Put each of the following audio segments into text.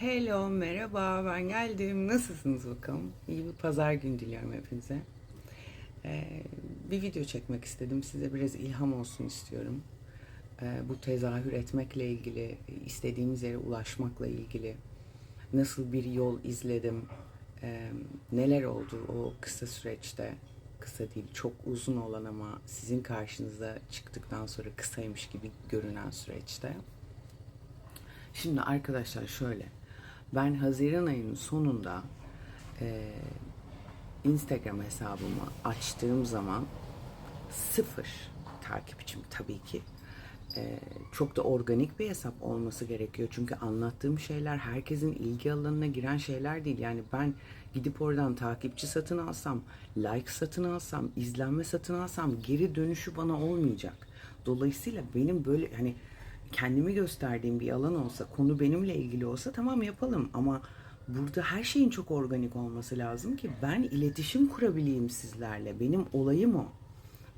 Hello, merhaba, ben geldim. Nasılsınız bakalım? İyi bir pazar günü diliyorum hepinize. Ee, bir video çekmek istedim. Size biraz ilham olsun istiyorum. Ee, bu tezahür etmekle ilgili, istediğimiz yere ulaşmakla ilgili nasıl bir yol izledim, ee, neler oldu o kısa süreçte, kısa değil çok uzun olan ama sizin karşınıza çıktıktan sonra kısaymış gibi görünen süreçte. Şimdi arkadaşlar şöyle. Ben Haziran ayının sonunda e, Instagram hesabımı açtığım zaman sıfır takipçim tabii ki. E, çok da organik bir hesap olması gerekiyor. Çünkü anlattığım şeyler herkesin ilgi alanına giren şeyler değil. Yani ben gidip oradan takipçi satın alsam, like satın alsam, izlenme satın alsam geri dönüşü bana olmayacak. Dolayısıyla benim böyle hani kendimi gösterdiğim bir alan olsa, konu benimle ilgili olsa tamam yapalım ama burada her şeyin çok organik olması lazım ki ben iletişim kurabileyim sizlerle. Benim olayım o.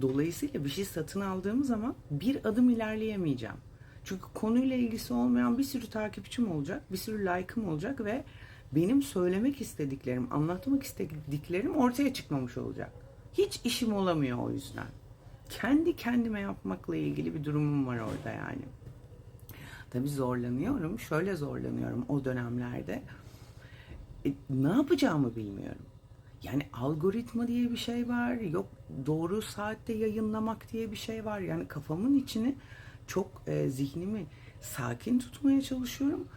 Dolayısıyla bir şey satın aldığım zaman bir adım ilerleyemeyeceğim. Çünkü konuyla ilgisi olmayan bir sürü takipçim olacak, bir sürü like'ım olacak ve benim söylemek istediklerim, anlatmak istediklerim ortaya çıkmamış olacak. Hiç işim olamıyor o yüzden. Kendi kendime yapmakla ilgili bir durumum var orada yani. Tabii zorlanıyorum. Şöyle zorlanıyorum o dönemlerde. E, ne yapacağımı bilmiyorum. Yani algoritma diye bir şey var. Yok doğru saatte yayınlamak diye bir şey var. Yani kafamın içini çok e, zihnimi sakin tutmaya çalışıyorum.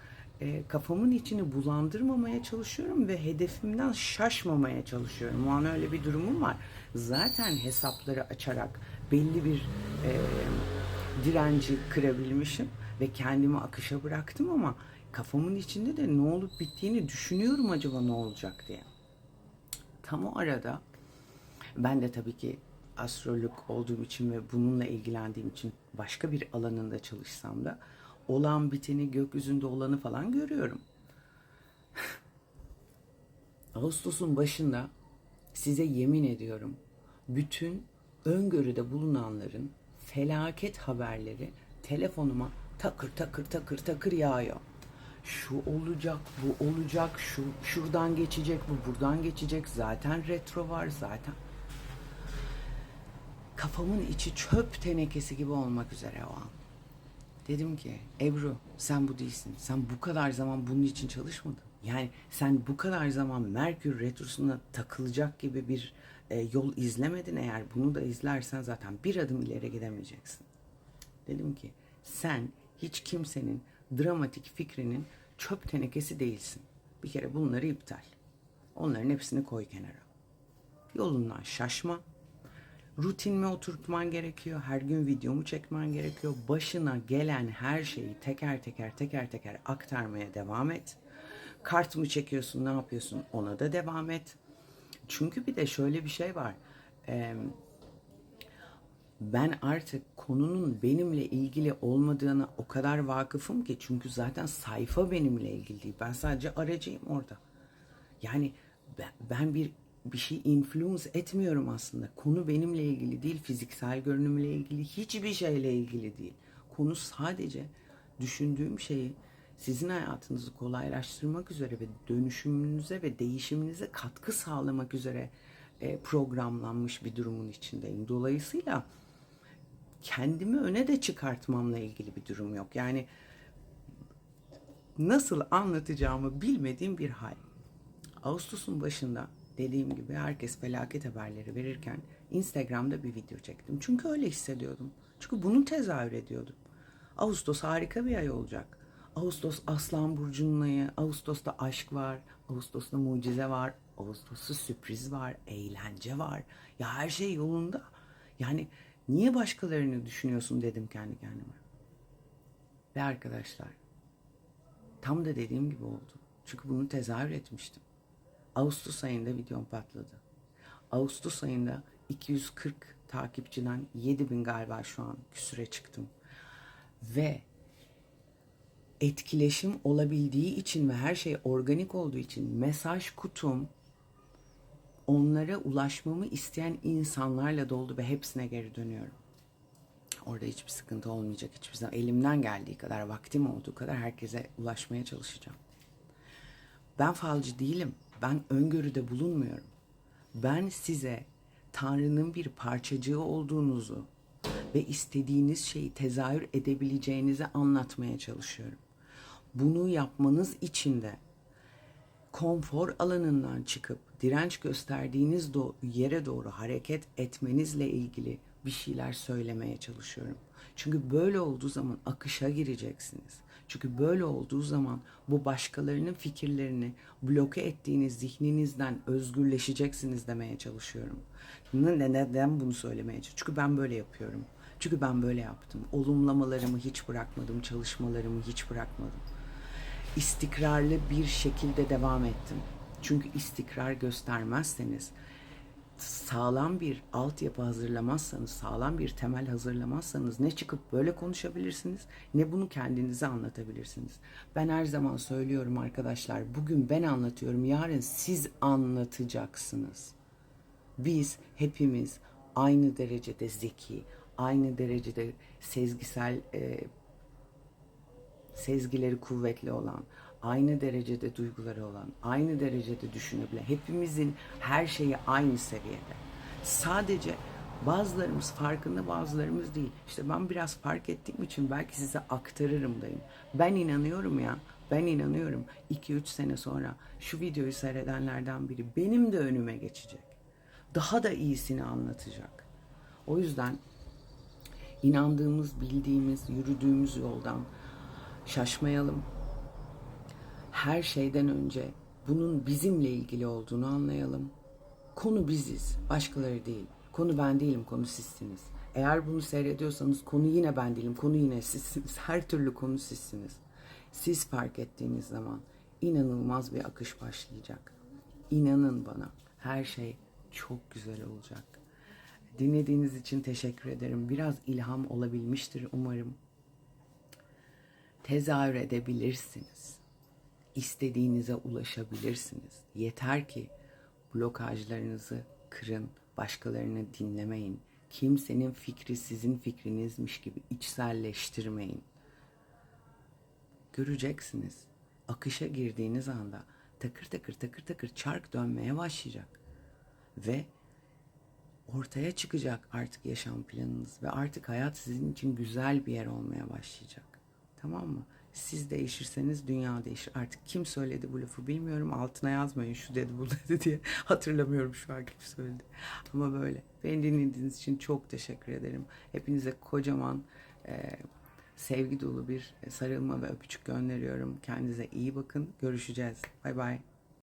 E, kafamın içini bulandırmamaya çalışıyorum ve hedefimden şaşmamaya çalışıyorum. O an öyle bir durumum var. Zaten hesapları açarak belli bir e, direnci kırabilmişim ve kendimi akışa bıraktım ama kafamın içinde de ne olup bittiğini düşünüyorum acaba ne olacak diye. Tam o arada ben de tabii ki astrolog olduğum için ve bununla ilgilendiğim için başka bir alanında çalışsam da olan biteni gökyüzünde olanı falan görüyorum. Ağustos'un başında size yemin ediyorum bütün öngörüde bulunanların felaket haberleri telefonuma takır takır takır takır yağıyor. Şu olacak, bu olacak, şu şuradan geçecek, bu buradan geçecek. Zaten retro var zaten. Kafamın içi çöp tenekesi gibi olmak üzere o an. Dedim ki Ebru sen bu değilsin. Sen bu kadar zaman bunun için çalışmadın. Yani sen bu kadar zaman Merkür Retrosu'na takılacak gibi bir e, yol izlemedin. Eğer bunu da izlersen zaten bir adım ileri gidemeyeceksin. Dedim ki sen hiç kimsenin dramatik fikrinin çöp tenekesi değilsin. Bir kere bunları iptal. Onların hepsini koy kenara. Yolundan şaşma. Rutinime oturtman gerekiyor. Her gün videomu çekmen gerekiyor. Başına gelen her şeyi teker teker teker teker aktarmaya devam et. Kart mı çekiyorsun, ne yapıyorsun ona da devam et. Çünkü bir de şöyle bir şey var. Ee, ben artık konunun benimle ilgili olmadığına o kadar vakıfım ki çünkü zaten sayfa benimle ilgili değil. Ben sadece aracıyım orada. Yani ben, ben bir bir şey influence etmiyorum aslında. Konu benimle ilgili değil, fiziksel görünümle ilgili, hiçbir şeyle ilgili değil. Konu sadece düşündüğüm şeyi sizin hayatınızı kolaylaştırmak üzere ve dönüşümünüze ve değişiminize katkı sağlamak üzere e, programlanmış bir durumun içindeyim. Dolayısıyla kendimi öne de çıkartmamla ilgili bir durum yok. Yani nasıl anlatacağımı bilmediğim bir hal. Ağustos'un başında dediğim gibi herkes felaket haberleri verirken Instagram'da bir video çektim. Çünkü öyle hissediyordum. Çünkü bunu tezahür ediyordum. Ağustos harika bir ay olacak. Ağustos Aslan Burcu'nun ayı. Ağustos'ta aşk var. Ağustos'ta mucize var. Ağustos'ta sürpriz var. Eğlence var. Ya her şey yolunda. Yani niye başkalarını düşünüyorsun dedim kendi kendime. Ve arkadaşlar tam da dediğim gibi oldu. Çünkü bunu tezahür etmiştim. Ağustos ayında videom patladı. Ağustos ayında 240 takipçiden 7000 galiba şu an küsüre çıktım. Ve etkileşim olabildiği için ve her şey organik olduğu için mesaj kutum onlara ulaşmamı isteyen insanlarla doldu ve hepsine geri dönüyorum. Orada hiçbir sıkıntı olmayacak. Hiçbir zaman elimden geldiği kadar, vaktim olduğu kadar herkese ulaşmaya çalışacağım. Ben falcı değilim. Ben öngörüde bulunmuyorum. Ben size Tanrı'nın bir parçacığı olduğunuzu ve istediğiniz şeyi tezahür edebileceğinizi anlatmaya çalışıyorum. Bunu yapmanız için de konfor alanından çıkıp direnç gösterdiğiniz do- yere doğru hareket etmenizle ilgili bir şeyler söylemeye çalışıyorum. Çünkü böyle olduğu zaman akışa gireceksiniz. Çünkü böyle olduğu zaman bu başkalarının fikirlerini bloke ettiğiniz zihninizden özgürleşeceksiniz demeye çalışıyorum. Ne- Neden bunu söylemeye çalışıyorum? Çünkü ben böyle yapıyorum. Çünkü ben böyle yaptım. Olumlamalarımı hiç bırakmadım, çalışmalarımı hiç bırakmadım istikrarlı bir şekilde devam ettim. Çünkü istikrar göstermezseniz, sağlam bir altyapı hazırlamazsanız, sağlam bir temel hazırlamazsanız ne çıkıp böyle konuşabilirsiniz ne bunu kendinize anlatabilirsiniz. Ben her zaman söylüyorum arkadaşlar, bugün ben anlatıyorum, yarın siz anlatacaksınız. Biz hepimiz aynı derecede zeki, aynı derecede sezgisel e, sezgileri kuvvetli olan, aynı derecede duyguları olan, aynı derecede düşünebilen, hepimizin her şeyi aynı seviyede. Sadece bazılarımız farkında, bazılarımız değil. İşte ben biraz fark ettiğim için belki size aktarırım dayım. Ben inanıyorum ya, ben inanıyorum 2-3 sene sonra şu videoyu seyredenlerden biri benim de önüme geçecek. Daha da iyisini anlatacak. O yüzden inandığımız, bildiğimiz, yürüdüğümüz yoldan şaşmayalım. Her şeyden önce bunun bizimle ilgili olduğunu anlayalım. Konu biziz, başkaları değil. Konu ben değilim, konu sizsiniz. Eğer bunu seyrediyorsanız konu yine ben değilim, konu yine sizsiniz. Her türlü konu sizsiniz. Siz fark ettiğiniz zaman inanılmaz bir akış başlayacak. İnanın bana, her şey çok güzel olacak. Dinlediğiniz için teşekkür ederim. Biraz ilham olabilmiştir umarım tezahür edebilirsiniz. İstediğinize ulaşabilirsiniz. Yeter ki blokajlarınızı kırın, başkalarını dinlemeyin. Kimsenin fikri sizin fikrinizmiş gibi içselleştirmeyin. Göreceksiniz. Akışa girdiğiniz anda takır takır takır takır çark dönmeye başlayacak. Ve ortaya çıkacak artık yaşam planınız ve artık hayat sizin için güzel bir yer olmaya başlayacak. Tamam mı? Siz değişirseniz dünya değişir. Artık kim söyledi bu lafı bilmiyorum. Altına yazmayın şu dedi bu dedi diye. Hatırlamıyorum şu an kim söyledi. Ama böyle. Beni dinlediğiniz için çok teşekkür ederim. Hepinize kocaman e, sevgi dolu bir sarılma ve öpücük gönderiyorum. Kendinize iyi bakın. Görüşeceğiz. Bay bay.